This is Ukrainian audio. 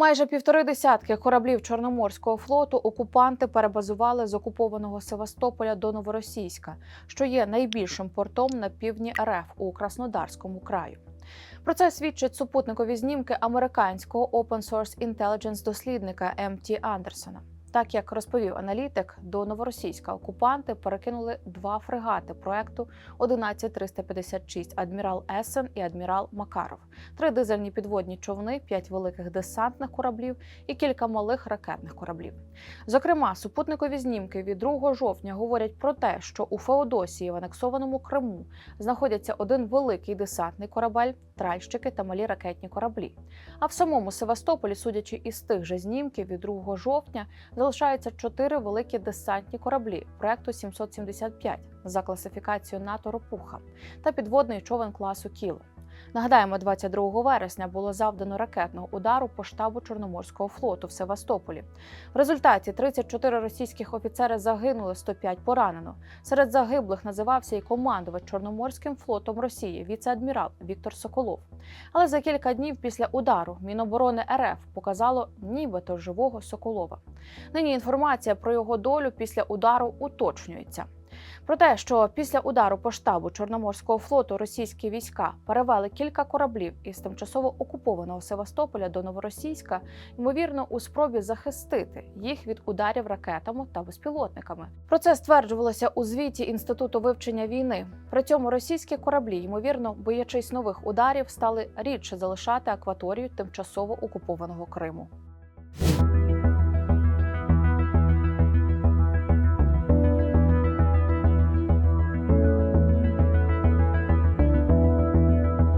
Майже півтори десятки кораблів Чорноморського флоту окупанти перебазували з окупованого Севастополя до Новоросійська, що є найбільшим портом на півдні РФ у Краснодарському краю. Про це свідчать супутникові знімки американського open source intelligence дослідника М.Т. Андерсона. Так як розповів аналітик, до новоросійська окупанти перекинули два фрегати проекту 11356 адмірал Есен і адмірал Макаров, три дизельні підводні човни, п'ять великих десантних кораблів і кілька малих ракетних кораблів. Зокрема, супутникові знімки від 2 жовтня говорять про те, що у Феодосії в анексованому Криму знаходяться один великий десантний корабель, тральщики та малі ракетні кораблі. А в самому Севастополі, судячи із тих же знімків від 2 жовтня, залишаються чотири великі десантні кораблі проекту 775 за класифікацією НАТО Ропуха та підводний човен класу Кіло. Нагадаємо, 22 вересня було завдано ракетного удару по штабу Чорноморського флоту в Севастополі. В результаті 34 російських офіцери загинули, 105 поранено. Серед загиблих називався і командувач Чорноморським флотом Росії, віце-адмірал Віктор Соколов. Але за кілька днів після удару Міноборони РФ показало нібито живого Соколова. Нині інформація про його долю після удару уточнюється. Про те, що після удару по штабу Чорноморського флоту російські війська перевели кілька кораблів із тимчасово окупованого Севастополя до Новоросійська, ймовірно, у спробі захистити їх від ударів ракетами та безпілотниками. Про це стверджувалося у звіті інституту вивчення війни. При цьому російські кораблі, ймовірно, боячись нових ударів, стали рідше залишати акваторію тимчасово окупованого Криму.